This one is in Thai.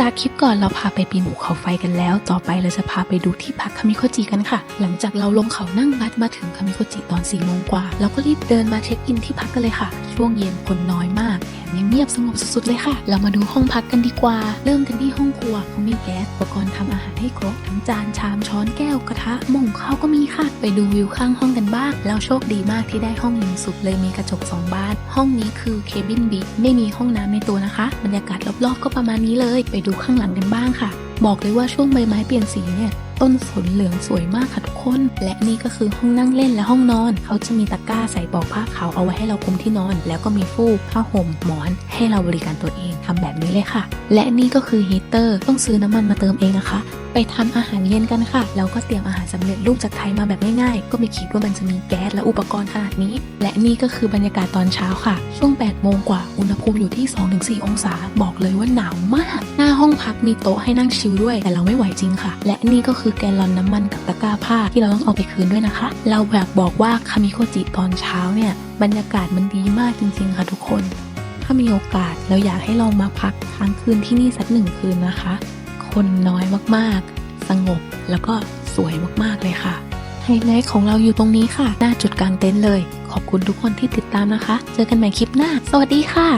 จากคลิปก่อนเราพาไปปีนภูเขาไฟกันแล้ว ต่อไปเราจะพาไปดูที่พักคามิโคจิกันค่ะ หลังจากเราลงเขานั่งบัสมาถึงคามิโคจิตอนสี่โมงกว่า เราก็รีบเดินมาเช็คอินที่พักกันเลยค่ะ ช่วงเย็นคนน้อยมาก เงียบสงบสุดๆเลยค่ะ เรามาดูห้องพักกันดีกว่า เริ่มกันที่ห้องครัวเขามีแก๊สอุปกรณ์ทำอาหารให้ครบทั้งจานชามช้อนแก้วกระทะหม้อเข้าก็มีค่ะ ไปดูวิวข้างห้องกันบ้างเราโชคดีมากที่ได้ห้องยิงสุดเลยมีกระจกสองบาน ห้องนี้คือเคบินบีไม่มีห้องน้ำในตัวนะคะ บรรยากาศรอบๆก็ประมาณนี้เลย ไปดูข้างหลังกันบ้างค่ะ บอกเลยว่าช่วงใบไม้เปลี่ยนสีเนี่ยต้นสนเหลืองสวยมากค่ะทุกคน และนี่ก็คือห้องนั่งเล่นและห้องนอน เขาจะมีตะกร้าใส่ปอกผ้าขาวเอาไว้ให้เราคุมที่นอน แล้วก็มีฟูกผ้าห่มหมอน ให้เราบริการตัวเองทำแบบนี้เลยค่ะ และนี่ก็คือฮีเตอร์ต้องซื้อน้ำมันมาเติมเองนะคะ ไปทำอาหารเย็นกันค่ะแล้วก็เตรียมอาหารสำเร็จรูปจากไทยมาแบบง่ายๆ ก็ไม่คิดว่ามันจะมีแก๊สและอุปกรณ์ขนาดนี้ และนี่ก็คือบรรยากาศตอนเช้าค่ะ ช่วง8โมงกว่าอุณหภูมิอยู่ที่ 2-4 องศา บอกเลยว่าหนาวมากหน้า พักมีโต๊ะให้นั่งชิลด้วย แต่เราไม่ไหวจริงค่ะ และนี่ก็คือแกลลอนน้ำมันกับตะกร้าผ้าที่เราต้องเอาไปคืนด้วยนะคะ เราแบบบอกว่าคามิโคจิตอนเช้าเนี่ยบรรยากาศมันดีมากจริง ๆ ค่ะทุกคน ถ้ามีโอกาสเราอยากให้ลองมาพักค้างคืนที่นี่สักหนึ่งคืนนะคะ คนน้อยมากๆ สงบแล้วก็สวยมากๆเลยค่ะไฮไลท์ของเราอยู่ตรงนี้ค่ะ หน้าจุดกลางเต็นท์เลย ขอบคุณทุกคนที่ติดตามนะคะ เจอกันใหม่คลิปหน้า สวัสดีค่ะ